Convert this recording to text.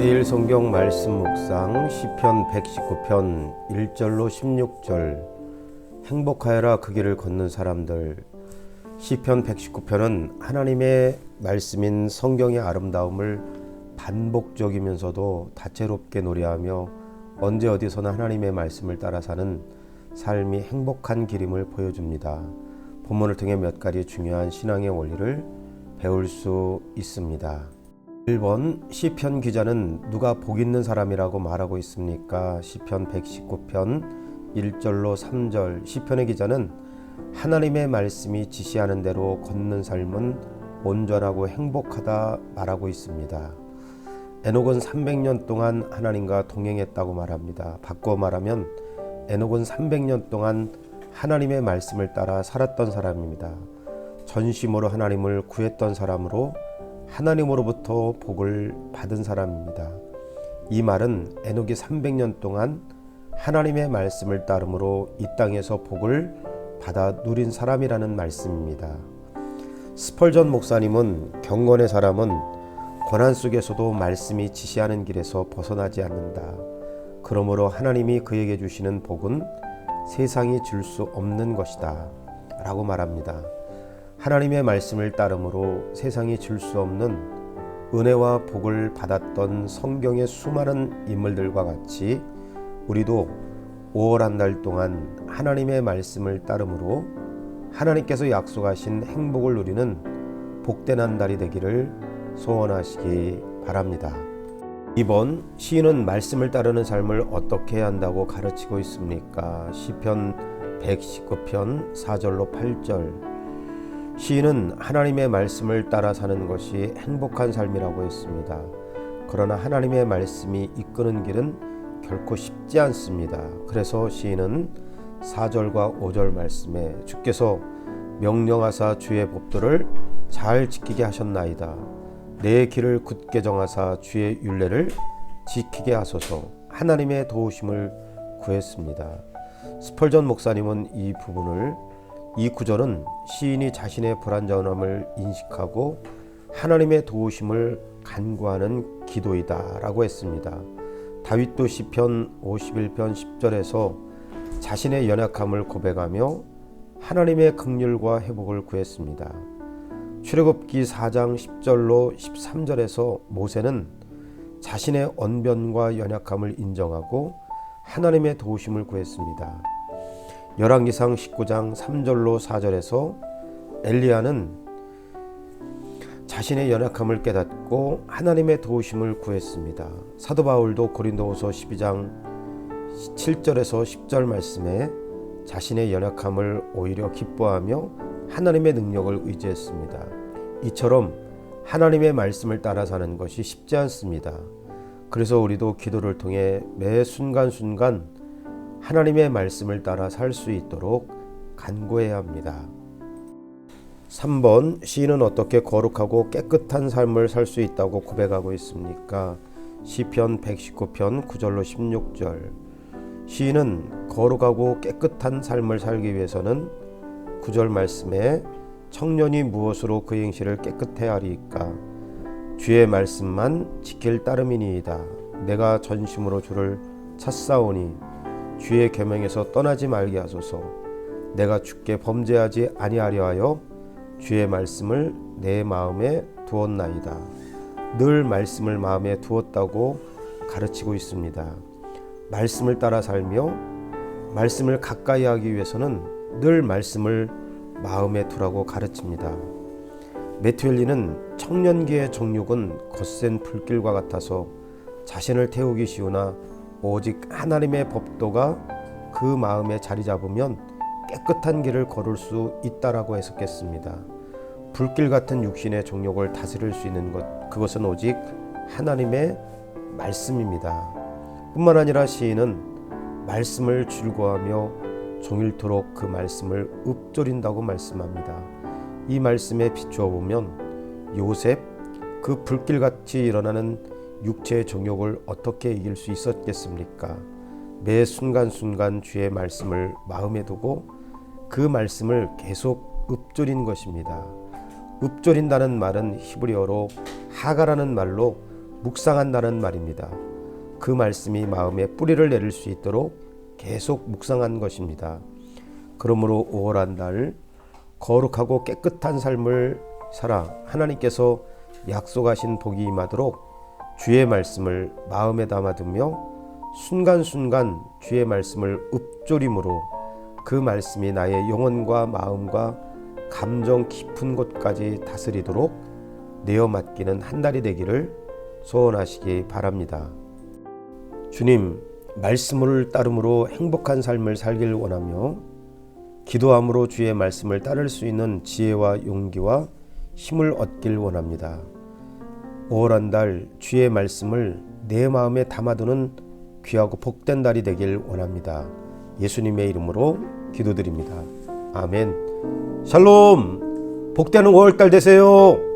내일 성경 말씀 묵상 시편 119편 1절로 16절 행복하여라 그 길을 걷는 사람들 시편 119편은 하나님의 말씀인 성경의 아름다움을 반복적이면서도 다채롭게 노래하며 언제 어디서나 하나님의 말씀을 따라 사는 삶이 행복한 길임을 보여줍니다. 본문을 통해 몇 가지 중요한 신앙의 원리를 배울 수 있습니다. 1번 시편 기자는 누가 복 있는 사람이라고 말하고 있습니까? 시편 119편 1절로 3절 시편의 기자는 하나님의 말씀이 지시하는 대로 걷는 삶은 온전하고 행복하다 말하고 있습니다. 에녹은 300년 동안 하나님과 동행했다고 말합니다. 바꿔 말하면 에녹은 300년 동안 하나님의 말씀을 따라 살았던 사람입니다. 전심으로 하나님을 구했던 사람으로 하나님으로부터 복을 받은 사람입니다. 이 말은 에녹이 300년 동안 하나님의 말씀을 따름으로 이 땅에서 복을 받아 누린 사람이라는 말씀입니다. 스펄전 목사님은 경건의 사람은 고난 속에서도 말씀이 지시하는 길에서 벗어나지 않는다. 그러므로 하나님이 그에게 주시는 복은 세상이 줄 수 없는 것이다. 라고 말합니다. 하나님의 말씀을 따름으로 세상이 줄 수 없는 은혜와 복을 받았던 성경의 수많은 인물들과 같이 우리도 5월 한 달 동안 하나님의 말씀을 따름으로 하나님께서 약속하신 행복을 누리는 복된 한 달이 되기를 소원하시기 바랍니다. 이번 시인은 말씀을 따르는 삶을 어떻게 한다고 가르치고 있습니까? 시편 119편 4절로 8절 시인은 하나님의 말씀을 따라 사는 것이 행복한 삶이라고 했습니다. 그러나 하나님의 말씀이 이끄는 길은 결코 쉽지 않습니다. 그래서 시인은 4절과 5절 말씀에 주께서 명령하사 주의 법도를 잘 지키게 하셨나이다. 내 길을 굳게 정하사 주의 윤례를 지키게 하소서 하나님의 도우심을 구했습니다. 스펄전 목사님은 이 부분을 이 구절은 시인이 자신의 불완전함을 인식하고 하나님의 도우심을 간구하는 기도이다라고 했습니다. 다윗도 시편 51편 10절에서 자신의 연약함을 고백하며 하나님의 긍휼과 회복을 구했습니다. 출애굽기 4장 10절로 13절에서 모세는 자신의 언변과 연약함을 인정하고 하나님의 도우심을 구했습니다. 열왕기상 19장 3절로 4절에서 엘리야는 자신의 연약함을 깨닫고 하나님의 도우심을 구했습니다. 사도 바울도 고린도후서 12장 7절에서 10절 말씀에 자신의 연약함을 오히려 기뻐하며 하나님의 능력을 의지했습니다. 이처럼 하나님의 말씀을 따라 사는 것이 쉽지 않습니다. 그래서 우리도 기도를 통해 매 순간순간 하나님의 말씀을 따라 살 수 있도록 간구해야 합니다. 3번 시인은 어떻게 거룩하고 깨끗한 삶을 살 수 있다고 고백하고 있습니까? 시편 119편 9절로 16절 시인은 거룩하고 깨끗한 삶을 살기 위해서는 9절 말씀에 청년이 무엇으로 그 행실을 깨끗해 하리까 주의 말씀만 지킬 따름이니이다 내가 전심으로 주를 찾사오니 주의 계명에서 떠나지 말게 하소서. 내가 주께 범죄하지 아니하려 하여 주의 말씀을 내 마음에 두었나이다. 늘 말씀을 마음에 두었다고 가르치고 있습니다. 말씀을 따라 살며 말씀을 가까이 하기 위해서는 늘 말씀을 마음에 두라고 가르칩니다. 메투엘리는 청년기의 정욕은 거센 불길과 같아서 자신을 태우기 쉬우나 오직 하나님의 법도가 그 마음에 자리 잡으면 깨끗한 길을 걸을 수 있다라고 해석했습니다. 불길 같은 육신의 정욕을 다스릴 수 있는 것 그것은 오직 하나님의 말씀입니다. 뿐만 아니라 시인은 말씀을 즐거하며 종일토록 그 말씀을 읊조린다고 말씀합니다. 이 말씀에 비추어 보면 요셉 그 불길같이 일어나는 육체의 정욕을 어떻게 이길 수 있었겠습니까? 매 순간순간 주의 말씀을 마음에 두고 그 말씀을 계속 읊조린 것입니다. 읊조린다는 말은 히브리어로 하가라는 말로 묵상한다는 말입니다. 그 말씀이 마음에 뿌리를 내릴 수 있도록 계속 묵상한 것입니다. 그러므로 5월한 달 거룩하고 깨끗한 삶을 살아 하나님께서 약속하신 복이 임하도록 주의 말씀을 마음에 담아두며 순간순간 주의 말씀을 읊조림으로 그 말씀이 나의 영혼과 마음과 감정 깊은 곳까지 다스리도록 내어 맡기는 한 달이 되기를 소원하시기 바랍니다. 주님, 말씀을 따름으로 행복한 삶을 살길 원하며 기도함으로 주의 말씀을 따를 수 있는 지혜와 용기와 힘을 얻길 원합니다. 5월 한 달 주의 말씀을 내 마음에 담아두는 귀하고 복된 달이 되길 원합니다. 예수님의 이름으로 기도드립니다. 아멘. 샬롬! 복되는 5월 달 되세요.